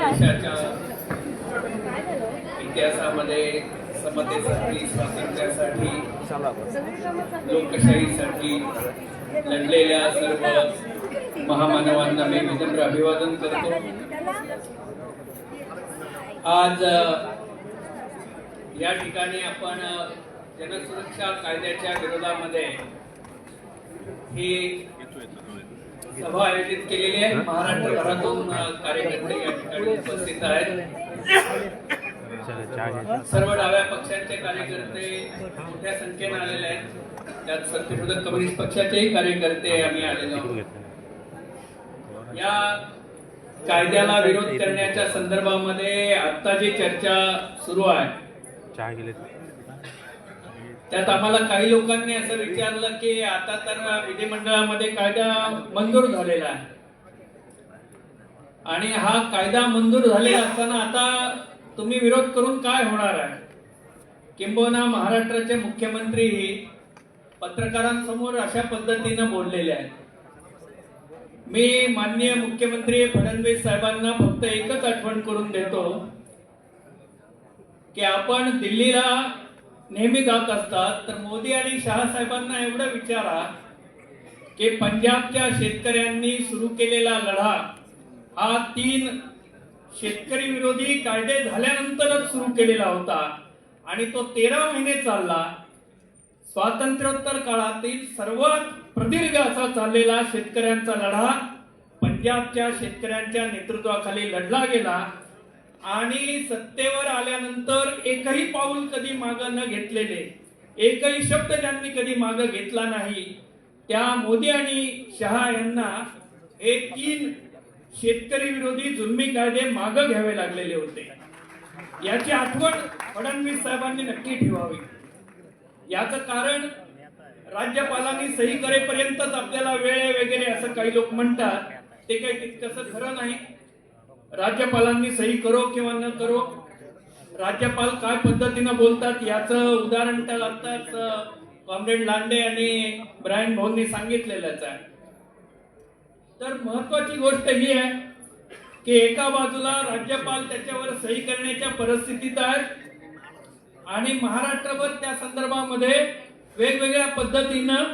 देशाच्या इतिहासामध्ये समतेसाठी स्वातंत्र्यासाठी लोकशाहीसाठी लढलेल्या सर्व महामानवांना मी विनम्र अभिवादन करतो. आज या ठिकाणी आपण जनसुरक्षा कायद्याच्या विरोधामध्ये ही सभा आयोजित केलेली आहे. महाराष्ट्रभरातून कार्यकर्ते या ठिकाणी उपस्थित आहेत. सर्व डाव्या पक्षांचे कार्यकर्ते मोठ्या संख्येने आलेले आहेत. त्यात सत्यशोधक कम्युनिस्ट पक्षाचेही कार्यकर्ते आम्ही आलेलो आहोत. या कायद्याला विरोध करण्याच्या संदर्भामध्ये आता जी चर्चा सुरू आहे त्यात आम्हाला काही लोकांनी असं विचारलं की आता तर विधिमंडळामध्ये कायदा मंजूर झालेला आहे. आणि हा कायदा मंजूर झालेला असताना आता तुम्ही विरोध करून काय होणार आहे? किंबहुना महाराष्ट्राचे मुख्यमंत्री पत्रकारांसमोर अशा पद्धतीनं बोललेले आहेत. मी माननीय मुख्यमंत्री फडणवीस साहेबांना फक्त एकच आठवण करून देतो की आपण दिल्लीला नेहमी जात असतात तर मोदी आणि शहासाहेबांना एवढं विचारा की पंजाबच्या शेतकऱ्यांनी सुरू केलेला लढा हा तीन शेतकरी विरोधी कायदे झाल्यानंतरच सुरू केलेला होता. आणि तो तेरा महिने चालला. स्वातंत्र्योत्तर काळातील सर्वात प्रदीर्घ असा चाललेला शेतकऱ्यांचा लढा पंजाबच्या शेतकऱ्यांच्या नेतृत्वाखाली लढला गेला. आणि सत्तेवर आल्यानंतर एकही पाऊल कधी मागं न घेतलेले एकही शब्द त्यांनी कधी मागं घेतला नाही त्या मोदी आणि शहा यांना हे तीन शेतकरी विरोधी जुलमी कायदे मागं घ्यावे लागलेले होते. याची आठवण फडणवीस साहेबांनी नक्की ठेवावी. याचं कारण राज्यपालांनी सही करेपर्यंतच आपल्याला वेळ आहे वगैरे असं काही लोक म्हणतात ते काही तितकंसं खरं नाही. राज्यपालांनी सही करो किंवा न करो राज्यपाल काय पद्धतीनं बोलतात याचं उदाहरण तर आताच कॉम्रेड लांडे आणि ब्रायन भाऊंनी सांगितलेलंच आहे. तर महत्वाची गोष्ट ही आहे की एका बाजूला राज्यपाल त्याच्यावर सही करण्याच्या परिस्थितीत आहेत आणि महाराष्ट्रभर त्या संदर्भामध्ये वेगवेगळ्या पद्धतीनं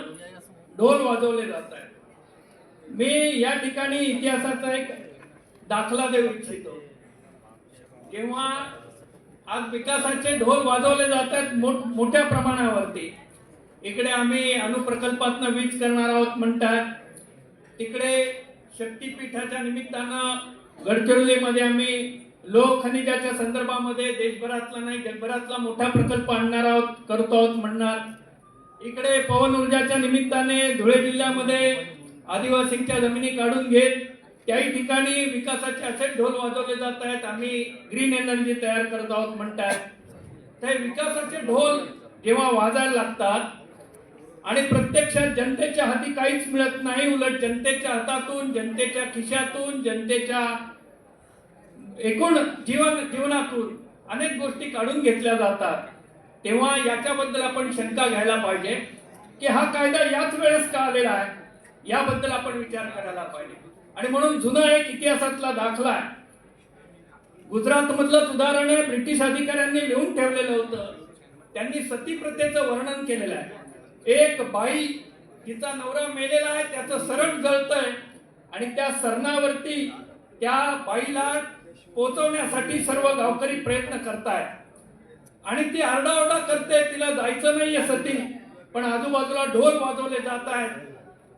ढोल वाजवले जात आहेत. मी या ठिकाणी इतिहासाचा एक दाखला देऊ इच्छितो जेव्हा आज विकासाचे ढोल वाजवले जातात मोठ- मोठ्या प्रमाणावरती. इकडे आम्ही अणुप्रकल्पातनं वीज करणार आहोत म्हणतात. तिकडे शक्तीपीठाच्या निमित्तानं गडचिरोलीमध्ये आम्ही लोह खनिजाच्या संदर्भामध्ये देशभरातला नाही जगभरातला मोठा प्रकल्प आणणार आहोत करतो आहोत म्हणणार. इकडे पवन ऊर्जाच्या निमित्ताने धुळे जिल्ह्यामध्ये आदिवासींच्या जमिनी काढून घेत त्याही ठिकाणी विकासाचे असे ढोल वाजवले जात आहेत. आम्ही ग्रीन एनर्जी तयार करत आहोत म्हणतात. ते विकासाचे ढोल जेव्हा वाजायला लागतात आणि प्रत्यक्षात जनतेच्या हाती काहीच मिळत नाही उलट जनतेच्या हातातून जनतेच्या खिशातून जनतेच्या एकूण जीवन जीवनातून अनेक गोष्टी काढून घेतल्या जातात. तेव्हा याच्याबद्दल आपण शंका घ्यायला पाहिजे की हा कायदा याच वेळेस का आलेला आहे? याबद्दल आपण विचार करायला पाहिजे. आणि म्हणून जुना एक इतिहासातला दाखला आहे. गुजरात मधलं उदाहरण आहे ब्रिटिश अधिकाऱ्यांनी लिहून ठेवलेलं होतं. त्यांनी सती प्रथेचं वर्णन केलेलं आहे. एक बाई तिचा नवरा मेलेला आहे त्याचं सरण जळतंय आणि त्या सरणावरती त्या बाईला पोचवण्यासाठी सर्व गावकरी प्रयत्न करतायत. आणि ती आरडाओरडा करते तिला जायचं नाहीये सती पण आजूबाजूला ढोल वाजवले जात आहेत.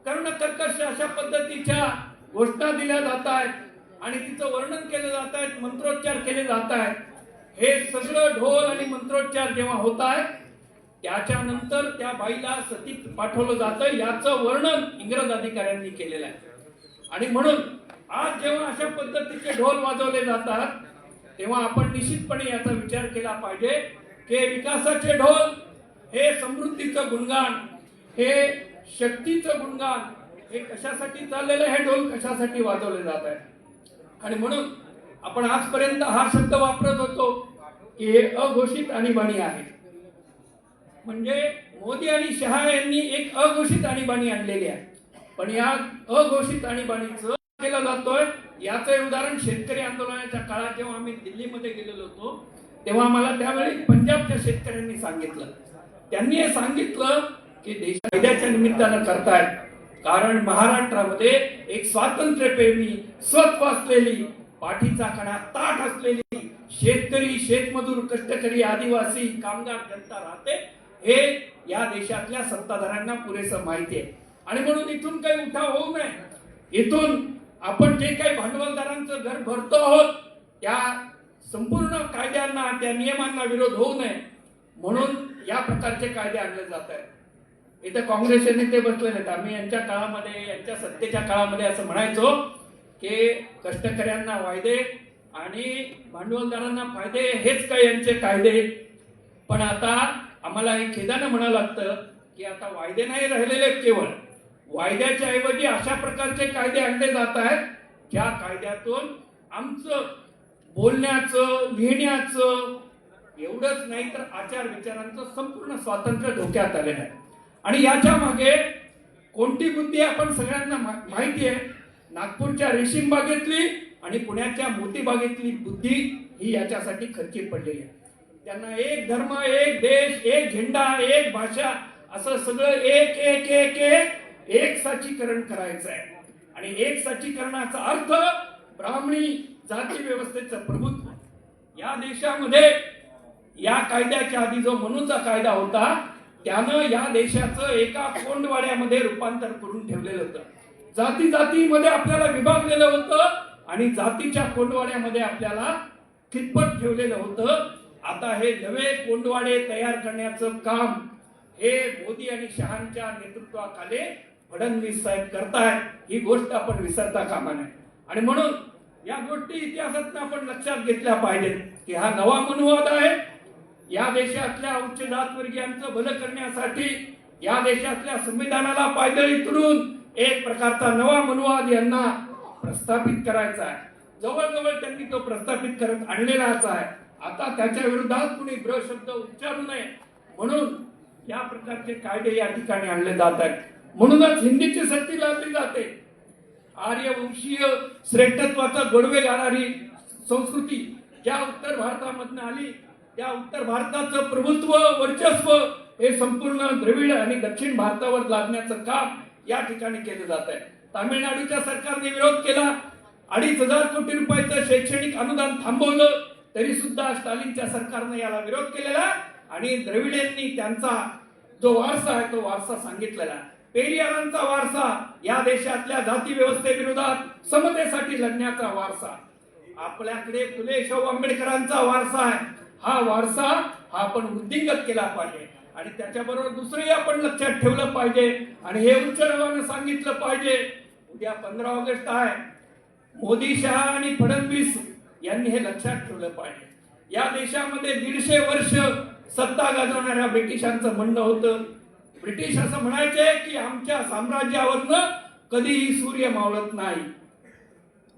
कर्ण कर्कश अशा पद्धतीच्या घोषणा दिल्या जात आहेत आणि तिचं वर्णन केलं जात आहेत मंत्रोच्चार केले जात आहेत. हे सगळं ढोल आणि मंत्रोच्चार जेव्हा होत आहे त्याच्यानंतर त्या बाईला सती पाठवलं जातं याचं वर्णन इंग्रज अधिकाऱ्यांनी केलेलं आहे. आणि म्हणून आज जेव्हा अशा पद्धतीचे ढोल वाजवले जातात तेव्हा आपण निश्चितपणे याचा विचार केला पाहिजे की विकासाचे ढोल हे समृद्धीचं गुणगान हे शक्तीचं गुणगान हे कशासाठी चाललेलं आहे? हे ढोल कशासाठी वाजवले जात आहे? आणि म्हणून आपण आजपर्यंत हा शब्द वापरत होतो की हे अघोषित आणीबाणी आहे. म्हणजे मोदी आणि शहा यांनी एक अघोषित आणीबाणी आणलेली आहे. पण या अघोषित आणीबाणीचं केलं जातोय याचं उदाहरण शेतकरी आंदोलनाच्या काळात जेव्हा आम्ही दिल्लीमध्ये गेलेलो होतो तेव्हा आम्हाला त्यावेळी पंजाबच्या शेतकऱ्यांनी सांगितलं. त्यांनी हे सांगितलं की देश कायद्याच्या निमित्तानं करतायत. कारण महाराष्ट्रामध्ये एक स्वातंत्र्यप्रेमी स्वत असलेली पाठीचा कणा ताट असलेली शेतकरी शेतमजूर कष्टकरी आदिवासी कामगार जनता राहते हे या देशातल्या सत्ताधाऱ्यांना पुरेसं माहिती आहे. आणि म्हणून इथून काही उठाव होऊ नये. इथून आपण जे काही भांडवलदारांचं घर भरतो आहोत त्या संपूर्ण कायद्यांना त्या नियमांना विरोध होऊ नये. म्हणून या प्रकारचे कायदे आणले जात आहेत. इथे काँग्रेसचे नेते बसलेले आहेत. आम्ही यांच्या काळामध्ये यांच्या सत्तेच्या काळामध्ये असं म्हणायचो की कष्टकऱ्यांना वायदे आणि भांडवलदारांना फायदे हेच काय यांचे कायदे? पण आता आम्हाला हे खेदानं म्हणावं लागतं की आता वायदे नाही राहिलेले केवळ. वायद्याच्या ऐवजी अशा प्रकारचे कायदे आणले जात आहेत ज्या कायद्यातून आमचं बोलण्याचं लिहिण्याचं एवढंच नाही तर आचार विचारांचं संपूर्ण स्वातंत्र्य धोक्यात आलेलं आहे. आणि याच्या मागे कोणती बुद्धी आपण सगळ्यांना माहिती आहे? नागपूरच्या रेशीम बागेतली आणि पुण्याच्या मोती बागेतली बुद्धी ही याच्यासाठी खर्ची पडलेली आहे. त्यांना एक धर्म एक देश एक झेंडा एक भाषा असं सगळं एक एक एक एक एक साचीकरण करायचं आहे. आणि एक साचीकरणाचा अर्थ ब्राह्मणी जाती व्यवस्थेचं प्रभुत्व. या देशामध्ये या कायद्याच्या आधी जो मनूचा कायदा होता त्यानं या देशाचं एका कोंडवाड्यामध्ये रूपांतर करून ठेवलेलं होतं. जाती जातीमध्ये आपल्याला विभागलेलं होतं आणि जातीच्या कोंडवाड्यामध्ये आपल्याला कितपत ठेवलेलं होतं आता हे नवे कोंडवाडे तयार करण्याचं काम हे मोदी आणि शहांच्या नेतृत्वाखाली फडणवीस साहेब करतायत. ही गोष्ट आपण विसरता कामा नये. आणि म्हणून या गोष्टी इतिहासातून आपण लक्षात घेतल्या पाहिजेत की हा नवा मनुवाद आहे. या देशातल्या उच्च जातवर्गीयांचं भलं करण्यासाठी या देशातल्या संविधानाला पायदळी तुडून एक प्रकारचा नवा मनुवाद यांना प्रस्थापित करायचा आहे. जवळजवळ त्यांनी तो प्रस्थापित करत आणलेलाच आहे. आता त्याच्या विरोधात कुणी ग्रह शब्द उच्चारू नये म्हणून या प्रकारचे कायदे या ठिकाणी आणले जात आहेत. म्हणूनच हिंदीची सक्ती लावली जाते. आर्यवंशीय श्रेष्ठत्वाचा गोडवे जाणारी संस्कृती ज्या उत्तर भारतामधनं आली त्या उत्तर भारताचं प्रभुत्व वर्चस्व हे संपूर्ण द्रविड आणि दक्षिण भारतावर लादण्याचं काम या ठिकाणी केलं जात आहे. तामिळनाडूच्या सरकारने विरोध केला. अडीच हजार कोटी रुपयाचं शैक्षणिक अनुदान थांबवलं. तरी सुद्धा स्टालिनच्या सरकारने याला विरोध केलेला आणि द्रविडेंनी त्यांचा जो वारसा आहे तो वारसा सांगितलेला पेरियारांचा वारसा या देशातल्या जाती व्यवस्थेविरोधात समतेसाठी लढण्याचा वारसा. आपल्याकडे फुले शाहू आंबेडकरांचा वारसा आहे. हा वारसा हा आपण वृद्धिंगत केला पाहिजे. आणि त्याच्याबरोबर दुसरंही आपण लक्षात ठेवलं पाहिजे. आणि हे उच्च नावानं सांगितलं पाहिजे. उद्या पंधरा ऑगस्ट आहे. मोदी शहा आणि फडणवीस यांनी हे लक्षात ठेवलं पाहिजे. या देशामध्ये दीडशे वर्ष सत्ता गाजवणाऱ्या ब्रिटिशांचं म्हणणं होतं. ब्रिटिश असं म्हणायचे की आमच्या साम्राज्यावरनं कधीही सूर्य मावळत नाही.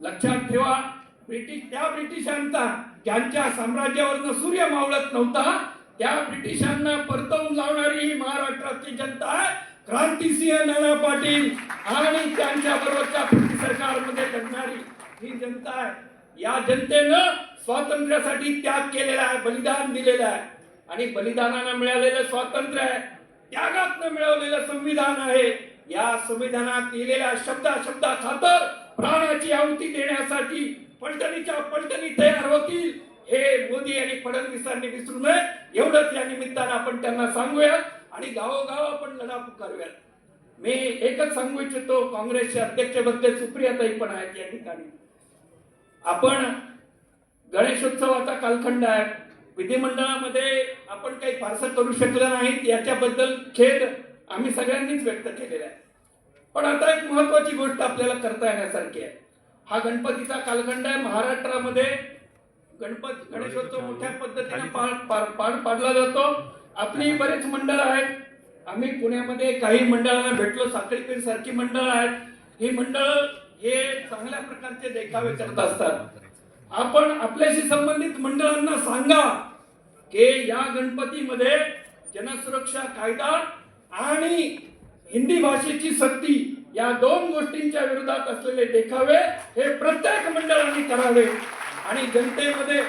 लक्षात ठेवा ब्रिटिश त्या ब्रिटिशांचा ज्यांच्या साम्राज्यावरनं सूर्य मावळत नव्हता त्या ब्रिटिशांना परतवून लावणारी ही महाराष्ट्रातली जनता आहे क्रांतिसिंह नाना पाटील आणि त्यांच्या बरोबरच्या ब्रिटिश सरकारमध्ये लढणारी ही जनता आहे. या जनतेनं स्वातंत्र्यासाठी त्याग केलेला आहे बलिदान दिलेलं आहे. आणि बलिदानानं मिळालेलं स्वातंत्र्य आहे त्यागातनं मिळवलेलं संविधान आहे. या संविधानात लिहिलेल्या शब्दा शब्दा खातर प्राणाची आहुती देण्यासाठी पलटणीच्या पलटणी तयार होतील. हे मोदी आणि फडणवीसांनी विसरू नये. एवढंच या निमित्तानं आपण त्यांना सांगूया आणि गावोगाव आपण लढा पुकारूयात मी एकच सांगू इच्छितो काँग्रेसचे अध्यक्षबद्दल सुप्रियाताई पण आहेत या ठिकाणी. आपण गणेशोत्सवाचा कालखंड आहे. विधिमंडळामध्ये आपण काही फारसं करू शकलं नाही याच्याबद्दल खेद आम्ही सगळ्यांनीच व्यक्त केलेला आहे. पण आता एक महत्वाची गोष्ट आपल्याला करता येण्यासारखी आहे. हा गणपतीचा कालखंड आहे. महाराष्ट्रामध्ये गणपत गणेशोत्सव मोठ्या पद्धतीने पार पार- पार पाडला जातो. आपली बरेच मंडळ आहेत. आम्ही पुण्यामध्ये काही मंडळांना भेटलो. साखळीपीर सारखी मंडळ आहेत. ही मंडळ हे चांगल्या प्रकारचे देखावे करत असतात. आपण आपल्याशी संबंधित मंडळांना सांगा की या गणपतीमध्ये जनसुरक्षा कायदा आणि हिंदी भाषेची सक्ती या दोन गोष्टींच्या विरोधात असलेले देखावे हे प्रत्येक मंडळांनी करावे. आणि जनतेमध्ये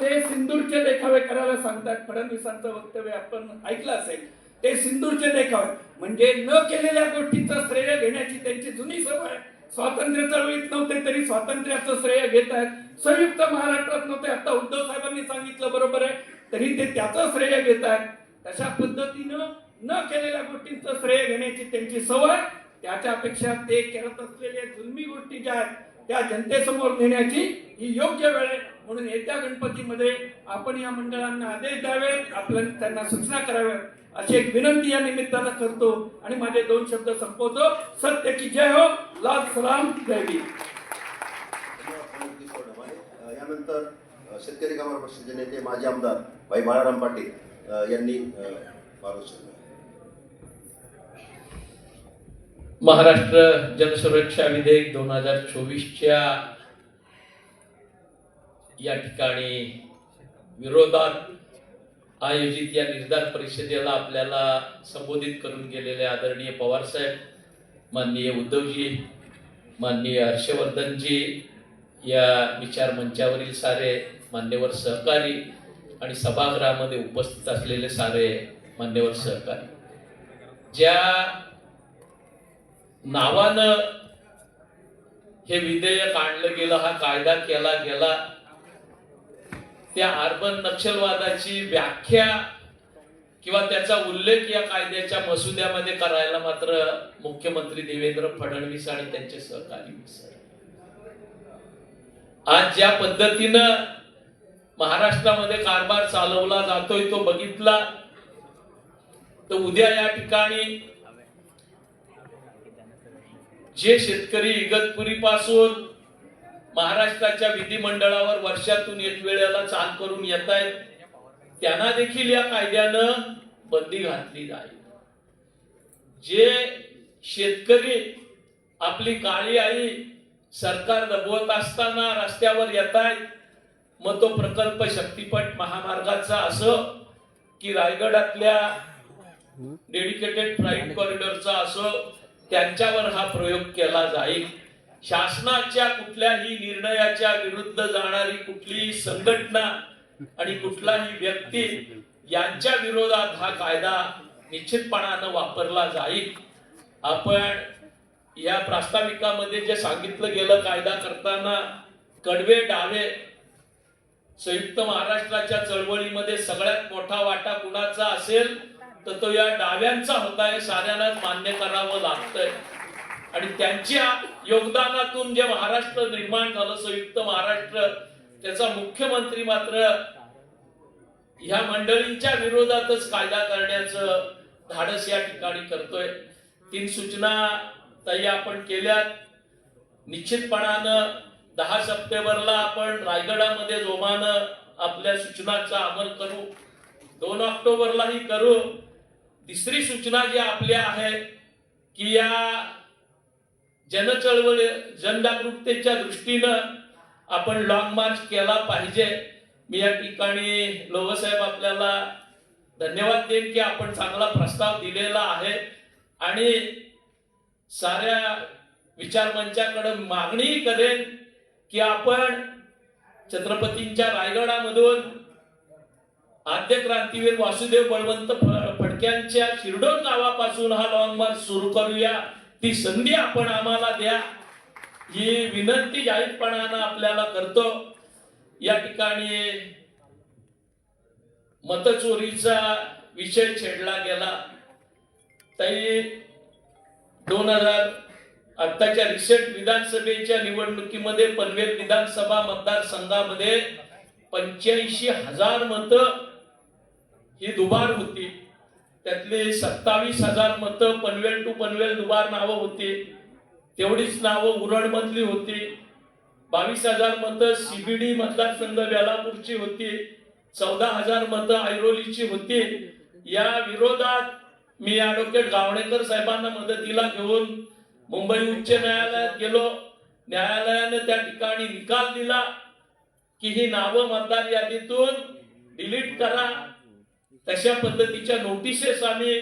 ते सिंदूरचे देखावे करायला सांगतात. फडणवीसांचं वक्तव्य आपण ऐकलं असेल. ते सिंदूरचे देखावे. म्हणजे न केलेल्या गोष्टीचं श्रेय घेण्याची त्यांची जुनी सवय स्वातंत्र्य चळवळीत नव्हते तरी स्वातंत्र्याचं श्रेय घेत आहेत. संयुक्त महाराष्ट्रात नव्हते. आता उद्धव साहेबांनी सांगितलं बरोबर आहे. तरी ते त्याचं श्रेय घेत आहेत. तशा पद्धतीनं न केलेल्या गोष्टींचं श्रेय घेण्याची त्यांची सवय त्याच्यापेक्षा ते करत असलेल्या जुलमी गोष्टी ज्या आहेत त्या जनतेसमोर नेण्याची ही योग्य वेळ आहे. म्हणून येत्या गणपतीमध्ये आपण या मंडळांना आदेश द्यावेत आपल्या त्यांना सूचना कराव्यात अशी एक विनंती या निमित्तानं करतो आणि माझे दोन शब्द संपवतो. सत्य की जय हो लाल सलाम जय यानंतर शेतकरी कामगार पक्षाचे नेते माजी आमदार भाई बाळाराम पाटील यांनी मार्गदर्शन केलं. महाराष्ट्र जनसुरक्षा विधेयक दोन हजार चोवीसच्या या ठिकाणी विरोधात आयोजित या निर्धार परिषदेला आपल्याला संबोधित करून गेलेले आदरणीय पवारसाहेब माननीय उद्धवजी माननीय हर्षवर्धनजी या विचार मंचावरील सारे मान्यवर सहकारी आणि सभागृहामध्ये उपस्थित असलेले सारे मान्यवर सहकारी. ज्या नावानं हे विधेयक आणलं गेलं हा कायदा केला गेला. त्या अर्बन नक्षलवादाची व्याख्या किंवा त्याचा उल्लेख या कायद्याच्या मसुद्यामध्ये करायला मात्र मुख्यमंत्री देवेंद्र फडणवीस आणि त्यांचे सहकारी आज ज्या पद्धतीनं महाराष्ट्रामध्ये कारभार चालवला जातोय तो बघितला तर उद्या या ठिकाणी जे शेतकरी इगतपुरी पासून महाराष्ट्राच्या विधिमंडळावर वर्षातून एक वेळेला चाल करून येत आहेत त्यांना देखील या कायद्यानं बंदी घातली जाईल. जे शेतकरी आपली काळी आई सरकार दबवत असताना रस्त्यावर येत आहेत मग तो प्रकल्प शक्तीपट महामार्गाचा असो की रायगडातल्या डेडिकेटेड फ्लाईट कॉरिडॉरचा असो त्यांच्यावर हा प्रयोग केला जाईल. शासनाच्या कुठल्याही निर्णयाच्या विरुद्ध जाणारी कुठलीही संघटना आणि कुठलाही व्यक्ती यांच्या विरोधात हा कायदा निश्चितपणानं वापरला जाईल. आपण या प्रास्ताविकामध्ये जे सांगितलं गेलं कायदा करताना कडवे डावे संयुक्त महाराष्ट्राच्या चळवळीमध्ये सगळ्यात मोठा वाटा कुणाचा असेल? तर तो या डाव्यांचा होता हे साऱ्यालाच मान्य करावं लागतंय. आणि त्यांच्या योगदानातून जे महाराष्ट्र निर्माण झालं संयुक्त महाराष्ट्र त्याचा मुख्यमंत्री मात्र ह्या मंडळींच्या विरोधातच कायदा करण्याचं धाडस या ठिकाणी करतोय. तीन सूचना ताई आपण केल्यात. निश्चितपणानं दहा सप्टेंबरला आपण रायगडामध्ये जोमानं आपल्या सूचनाचा अमल करू. दोन ऑक्टोबरलाही करू. तिसरी सूचना जी आपल्या आहे की या जनचळवळी जनजागरूकतेच्या दृष्टीनं आपण लॉंग मार्च केला पाहिजे. मी या ठिकाणी लोहसाहेब आपल्याला धन्यवाद देईन की आपण चांगला प्रस्ताव दिलेला आहे. आणि साऱ्या विचारमंचाकडे मागणी करेन की आपण छत्रपतींच्या रायगडामधून आद्य क्रांतीवीर वासुदेव बळवंत भडक्यांच्या शिरडोन गावापासून हा लॉंग मार्च सुरू करूया. ती संधी आपण आम्हाला द्या. ही विनंती जाहीरपणानं आपल्याला करतो. या ठिकाणी मतचोरीचा विषय छेडला गेला. तरी दोन हजार आत्ताच्या रिसेंट विधानसभेच्या निवडणुकीमध्ये पनवेल विधानसभा मतदारसंघामध्ये पंच्याऐंशी हजार मतं ही दुबार होती. त्यातली सत्तावीस हजार मतं पनवेल टू पनवेल दुबार नावं होती. तेवढीच नावं उरणमधली होती. बावीस हजार मतं सीबीडी मतदारसंघ व्यालापूरची होती. चौदा हजार मतं ऐरोलीची होती. या विरोधात मी ॲडव्होकेट गावणेकर साहेबांना मदतीला घेऊन मुंबई उच्च न्यायालयात गेलो. न्यायालयानं त्या ठिकाणी निकाल दिला की ही नावं मतदार यादीतून डिलीट करा. तशा पद्धतीच्या नोटिसेस आम्ही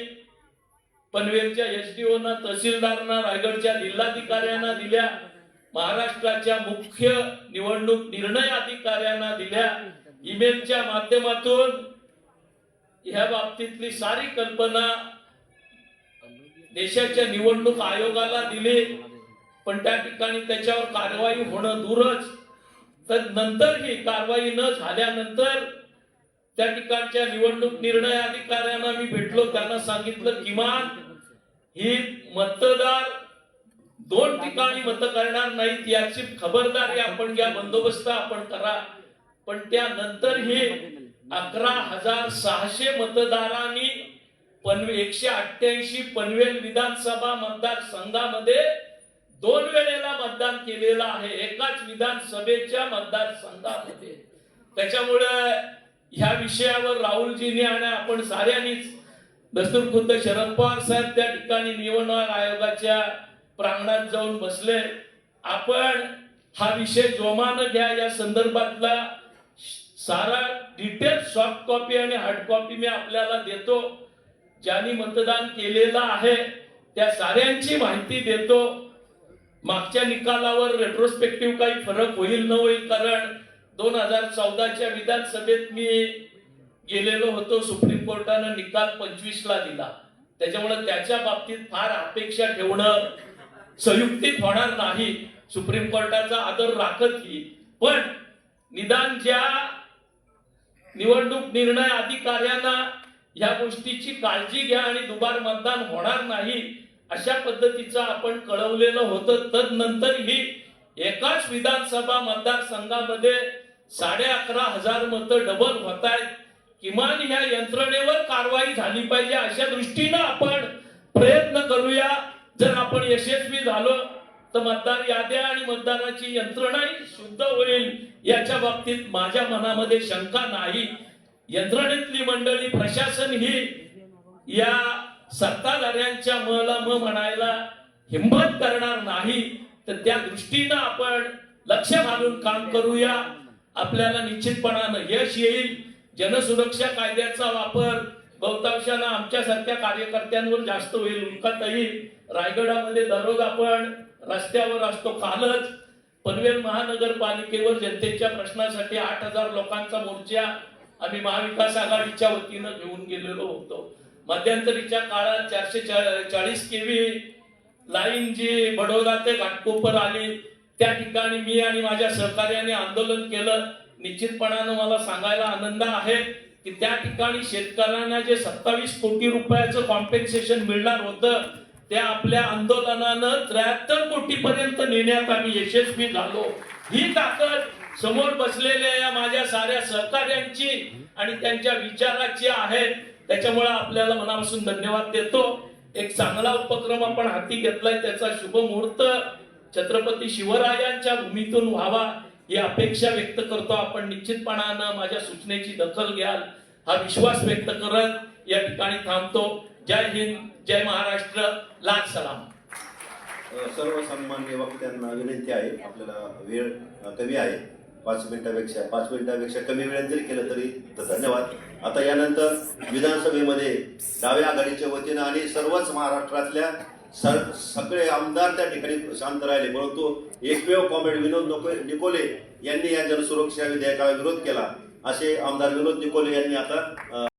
पनवेलच्या एसडीओना तहसीलदारांना रायगडच्या जिल्हाधिकाऱ्यांना दिल्या महाराष्ट्राच्या मुख्य निवडणूक निर्णय अधिकाऱ्यांना दिल्या ईमेलच्या माध्यमातून ह्या बाबतीतली सारी कल्पना देशाच्या निवडणूक आयोगाला दिली. पण त्या ठिकाणी त्याच्यावर कारवाई होणं दूरच. तर नंतर ही कारवाई न झाल्यानंतर त्या ठिकाणच्या निवडणूक निर्णय अधिकाऱ्यांना मी भेटलो त्यांना सांगितलं किमान ही मतदार दोन ठिकाणी मत करणार नाहीत याची खबरदारी आपण घ्या बंदोबस्त आपण करा. पण त्यानंतर हे अकरा हजार सहाशे मतदारांनी पनवे एकशे अठ्ठ्याऐंशी पनवेल विधानसभा मतदारसंघामध्ये दोन वेळेला मतदान केलेलं आहे एकाच विधानसभेच्या मतदारसंघामध्ये. त्याच्यामुळे ह्या विषयावर राहुलजीने आणि आपण साऱ्यांनीच दस्तूर खुद्द शरद पवार साहेब त्या ठिकाणी निवडणूक आयोगाच्या प्रांगणात जाऊन बसले. आपण हा विषय जोमानं घ्या. या संदर्भातला सारा डिटेल सॉफ्ट कॉपी आणि हार्ड कॉपी मी आपल्याला देतो. ज्यांनी मतदान केलेलं आहे त्या साऱ्यांची माहिती देतो. मागच्या निकालावर रेट्रोस्पेक्टिव्ह काही फरक होईल न होईल कारण दोन हजार चौदाच्या विधानसभेत मी गेलेलो होतो. सुप्रीम कोर्टानं निकाल पंचवीस ला दिला. त्याच्यामुळे त्याच्या बाबतीत फार अपेक्षा ठेवणं संयुक्तिक होणार नाही. सुप्रीम कोर्टाचा आदर राखत ही. पण निदान ज्या निवडणूक निर्णय अधिकाऱ्यांना या गोष्टीची काळजी घ्या आणि दुबार मतदान होणार नाही अशा पद्धतीचं आपण कळवलेलं होतं. तदनंतरही एकाच विधानसभा मतदारसंघामध्ये साडे अकरा हजार मतं डबल होत आहेत किमान ह्या यंत्रणेवर कारवाई झाली पाहिजे अशा दृष्टीनं आपण प्रयत्न करूया. जर आपण यशस्वी झालो तर मतदार याद्या आणि मतदानाची यंत्रणाही शुद्ध होईल. याच्या बाबतीत माझ्या मनामध्ये शंका नाही. यंत्रणेतली मंडळी प्रशासन ही या सत्ताधाऱ्यांच्या मला म म्हणायला हिंमत करणार नाही. तर त्या दृष्टीनं आपण लक्ष घालून काम करूया. आपल्याला निश्चितपणानं यश येईल. जनसुरक्षा कायद्याचा वापर बहुतांशानं आमच्यासारख्या कार्यकर्त्यांवर जास्त होईल. उल्काताई रायगडामध्ये दररोज आपण रस्त्यावर असतो कालच. पनवेल महानगरपालिकेवर जनतेच्या प्रश्नासाठी आठ हजार लोकांचा मोर्चा आम्ही महाविकास आघाडीच्या वतीनं घेऊन गेलेलो होतो. मध्यंतरीच्या काळात चारशे चाळीस केवी लाईन जी बडोदा ते घाटकोपर आली त्या ठिकाणी मी आणि माझ्या सहकार्याने आंदोलन केलं. निश्चितपणानं मला सांगायला आनंद आहे की त्या ठिकाणी शेतकऱ्यांना जे सत्तावीस कोटी रुपयाचं कॉम्पेन्सेशन मिळणार होतं त्या आपल्या आंदोलनानं त्र्याहत्तर कोटी पर्यंत नेण्यात आम्ही यशस्वी झालो. ही ताकद समोर बसलेल्या या माझ्या साऱ्या सहकार्यांची आणि त्यांच्या विचाराची आहे. त्याच्यामुळे आपल्याला मनापासून धन्यवाद देतो. एक चांगला उपक्रम आपण हाती घेतलाय त्याचा शुभ मुहूर्त. छत्रपती शिवरायांच्या भूमीतून व्हावा ही अपेक्षा व्यक्त करतो. आपण निश्चितपणानं माझ्या सूचनेची दखल घ्याल हा विश्वास व्यक्त करत या ठिकाणी थांबतो. जय हिंद जय महाराष्ट्र लाल सलाम. सर्व सन्मान्य वक्त्यांना विनंती आहे आपल्याला वेळ कमी आहे. पाच मिनिटापेक्षा पाच मिनिटापेक्षा कमी वेळेत जरी केलं तरी तर धन्यवाद. आता यानंतर विधानसभेमध्ये डाव्या आघाडीच्या वतीनं आणि सर्वच महाराष्ट्रातल्या सर सगळे आमदार त्या ठिकाणी शांत राहिले परंतु एकमेव कॉमेड विनोद निकोले यांनी या जनसुरक्षा विधेयकाला विरोध केला. असे आमदार विनोद निकोले यांनी आता